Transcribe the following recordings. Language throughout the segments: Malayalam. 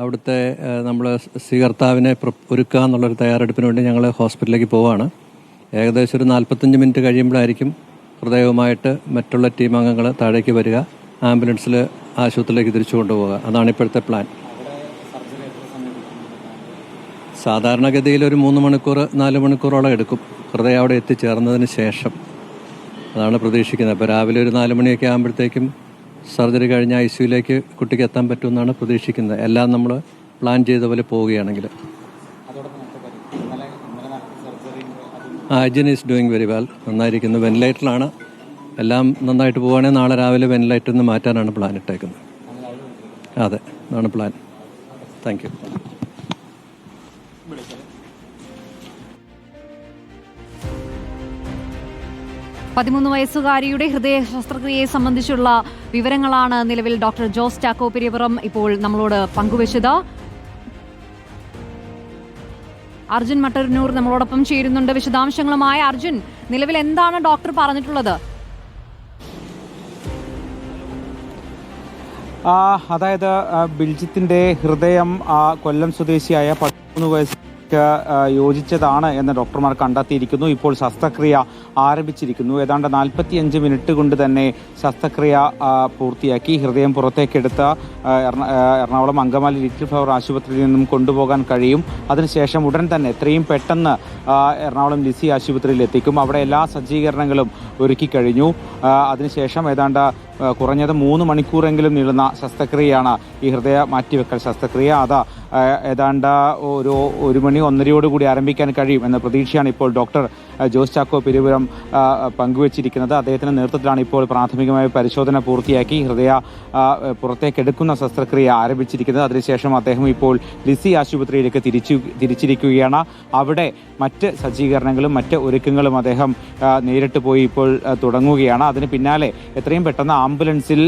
അവിടുത്തെ നമ്മൾ സ്വീകർത്താവിനെ ഒരുക്കുക എന്നുള്ളൊരു തയ്യാറെടുപ്പിന് വേണ്ടി ഞങ്ങൾ ഹോസ്പിറ്റലിലേക്ക് പോവാണ്. ഏകദേശം ഒരു നാൽപ്പത്തഞ്ച് മിനിറ്റ് കഴിയുമ്പോഴായിരിക്കും ഹൃദയവുമായിട്ട് മറ്റുള്ള ടീം അംഗങ്ങൾ താഴേക്ക് വരിക ആംബുലൻസിൽ ആശുപത്രിയിലേക്ക് തിരിച്ചു കൊണ്ടുപോവുക. അതാണ് ഇപ്പോഴത്തെ പ്ലാൻ. സാധാരണഗതിയിൽ ഒരു മൂന്ന് മണിക്കൂർ നാല് മണിക്കൂറോളം എടുക്കും. ഹൃദയം അവിടെ എത്തിച്ചേർന്നതിന് ശേഷം. അതാണ് പ്രതീക്ഷിക്കുന്നത്. അപ്പോൾ രാവിലെ ഒരു നാല് മണിയൊക്കെ ആകുമ്പോഴത്തേക്കും സർജറി കഴിഞ്ഞ് ഐ സിയുലേക്ക് കുട്ടിക്ക് എത്താൻ പറ്റുമെന്നാണ് പ്രതീക്ഷിക്കുന്നത്. എല്ലാം നമ്മൾ പ്ലാൻ ചെയ്ത പോലെ പോവുകയാണെങ്കിൽ. Ajin is doing very well. നന്നായിരിക്കുന്നു. വെന്റിലേറ്ററിലാണ്. എല്ലാം നന്നായിട്ട് പോവുകയാണെങ്കിൽ നാളെ രാവിലെ വെന്റിലേറ്ററിൽ നിന്ന് മാറ്റാനാണ് പ്ലാൻ ഇട്ടേക്കുന്നത്. അതെ അതാണ് പ്ലാൻ. Thank you. പതിമൂന്ന് വയസ്സുകാരിയുടെ ഹൃദയ ശസ്ത്രക്രിയയെ സംബന്ധിച്ചുള്ള വിവരങ്ങളാണ് നിലവിൽ ഡോക്ടർ ജോസ് ചാക്കോ പെരിയപുറം ഇപ്പോൾ നമ്മളോട് പങ്കുവച്ചത്. അർജുൻ മട്ടന്നൂർ നമ്മളോടൊപ്പം ചേരുന്നുണ്ട്. വിശദാംശങ്ങളുമായ അർജുൻ നിലവിൽ എന്താണ് ഡോക്ടർ പറഞ്ഞിട്ടുള്ളത്? അതായത് ബിൽജിത്തിന്റെ ഹൃദയം കൊല്ലം സ്വദേശിയായ പതിമൂന്ന് വയസ്സ് യോജിച്ചതാണ് എന്ന് ഡോക്ടർമാർ കണ്ടെത്തിയിരിക്കുന്നു. ഇപ്പോൾ ശസ്ത്രക്രിയ ആരംഭിച്ചിരിക്കുന്നു. ഏതാണ്ട് നാൽപ്പത്തിയഞ്ച് മിനിറ്റ് കൊണ്ട് തന്നെ ശസ്ത്രക്രിയ പൂർത്തിയാക്കി. ഹൃദയം പുറത്തേക്കെടുത്ത എറണാകുളം അങ്കമാലി ലിറ്റിൽ ഫ്ലവർ ആശുപത്രിയിൽ നിന്നും കൊണ്ടുപോകാൻ കഴിയും. അതിനുശേഷം ഉടൻ തന്നെ എത്രയും പെട്ടെന്ന് എറണാകുളം ലിസി ആശുപത്രിയിൽ എത്തിക്കും. അവിടെ എല്ലാ സജ്ജീകരണങ്ങളും ഒരുക്കി കഴിഞ്ഞു. അതിനുശേഷം ഏതാണ്ട് കുറഞ്ഞത് മൂന്ന് മണിക്കൂറെങ്കിലും നീളുന്ന ശസ്ത്രക്രിയയാണ് ഈ ഹൃദയ മാറ്റിവെക്കൽ ശസ്ത്രക്രിയ. അത് ഏതാണ്ട് ഒരു ഒരു മണി ഒന്നരയോടുകൂടി ആരംഭിക്കാൻ കഴിയും എന്ന പ്രതീക്ഷയാണ് ഇപ്പോൾ ഡോക്ടർ ജോസ് ചാക്കോ പെരുപുരം പങ്കുവച്ചിരിക്കുന്നത്. അദ്ദേഹത്തിന്റെ നേതൃത്വത്തിലാണ് ഇപ്പോൾ പ്രാഥമികമായ പരിശോധന പൂർത്തിയാക്കി ഹൃദയ പുറത്തേക്കെടുക്കുന്ന ശസ്ത്രക്രിയ ആരംഭിച്ചിരിക്കുന്നത്. അതിനുശേഷം അദ്ദേഹം ഇപ്പോൾ ലിസി ആശുപത്രിയിലേക്ക് തിരിച്ചു തിരിച്ചിരിക്കുകയാണ്. അവിടെ മറ്റ് സജ്ജീകരണങ്ങളും മറ്റ് ഒരുക്കങ്ങളും അദ്ദേഹം നേരിട്ട് പോയി ഇപ്പോൾ തുടങ്ങുകയാണ്. അതിന് പിന്നാലെ എത്രയും പെട്ടെന്ന് ആംബുലൻസിൽ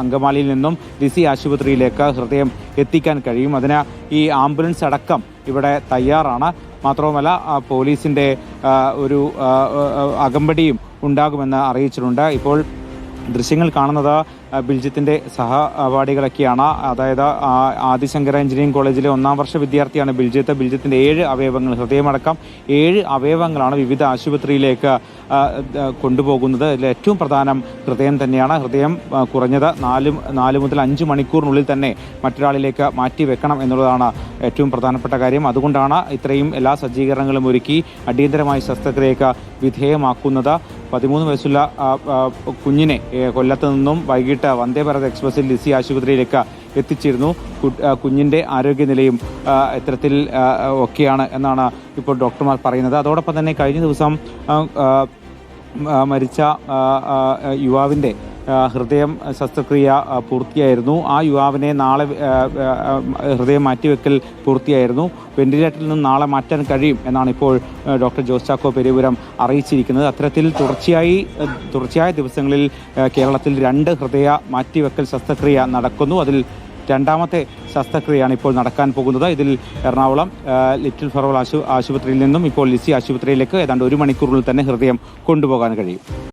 അങ്കമാലിയിൽ നിന്നും ലിസി ആശുപത്രിയിലേക്ക് ഹൃദയം എത്തിക്കാൻ കഴിയും. അതിന് ഈ ആംബുലൻസ് അടക്കം ഇവിടെ തയ്യാറാണ്. മാത്രവുമല്ല പോലീസിന്റെ ഒരു അകമ്പടിയും ഉണ്ടാകുമെന്ന് അറിയിച്ചിട്ടുണ്ട്. ഇപ്പോൾ ദൃശ്യങ്ങൾ കാണുന്നത് ബിൽജിത്തിന്റെ സഹപാഠികളൊക്കെയാണ് അതായത് ആദിശങ്കര എഞ്ചിനീയറിംഗ് കോളേജിലെ ഒന്നാം വർഷ വിദ്യാർത്ഥിയാണ് ബിൽജിത്ത്. ബിൽജിത്തിന്റെ ഏഴ് അവയവങ്ങൾ ഹൃദയമടക്കം ഏഴ് അവയവങ്ങളാണ് വിവിധ ആശുപത്രിയിലേക്ക് കൊണ്ടുപോകുന്നത്. ഇതിൽ ഏറ്റവും പ്രധാനം ഹൃദയം തന്നെയാണ്. ഹൃദയം കുറഞ്ഞത് നാല് നാല് മുതൽ അഞ്ച് മണിക്കൂറിനുള്ളിൽ തന്നെ മറ്റൊരാളിലേക്ക് മാറ്റി വെക്കണം എന്നുള്ളതാണ് ഏറ്റവും പ്രധാനപ്പെട്ട കാര്യം. അതുകൊണ്ടാണ് ഇത്രയും എല്ലാ സജ്ജീകരണങ്ങളും ഒരുക്കി അടിയന്തരമായി ശസ്ത്രക്രിയക്ക് വിധേയമാക്കുന്നത്. പതിമൂന്ന് വയസ്സുള്ള കുഞ്ഞിനെ കൊല്ലത്ത് നിന്നും വൈകിട്ട് വന്ദേ ഭാരത് എക്സ്പ്രസിൽ ലിസി ആശുപത്രിയിലേക്ക് എത്തിച്ചിരുന്നു. കുഞ്ഞിന്റെ ആരോഗ്യനിലയും ഇത്തരത്തിൽ ഒക്കെയാണ് എന്നാണ് ഇപ്പോൾ ഡോക്ടർമാർ പറയുന്നത്. അതോടൊപ്പം തന്നെ കഴിഞ്ഞ ദിവസം മരിച്ച ആ, ഹൃദയം ശസ്ത്രക്രിയ പൂർത്തിയായിരുന്നു. ആ യുവാവിനെ നാളെ ഹൃദയം മാറ്റിവെക്കൽ പൂർത്തിയായിരുന്നു. വെന്റിലേറ്ററിൽ നിന്ന് നാളെ മാറ്റാൻ കഴിയും എന്നാണ് ഇപ്പോൾ ഡോക്ടർ ജോസ് ചാക്കോ പെരുപുരം അറിയിച്ചിരിക്കുന്നത്. അത്തരത്തിൽ തുടർച്ചയായി തുടർച്ചയായ ദിവസങ്ങളിൽ കേരളത്തിൽ രണ്ട് ഹൃദയ മാറ്റിവെക്കൽ ശസ്ത്രക്രിയ നടക്കുന്നു. അതിൽ രണ്ടാമത്തെ ശസ്ത്രക്രിയയാണ് ഇപ്പോൾ നടക്കാൻ പോകുന്നത്. ഇതിൽ എറണാകുളം ലിറ്റിൽ ഫറോൾ ആശു ആശുപത്രിയിൽ നിന്നും ഇപ്പോൾ ലിസി ആശുപത്രിയിലേക്ക് ഏതാണ്ട് ഒരു മണിക്കൂറിനുള്ളിൽ തന്നെ ഹൃദയം കൊണ്ടുപോകാൻ കഴിയും.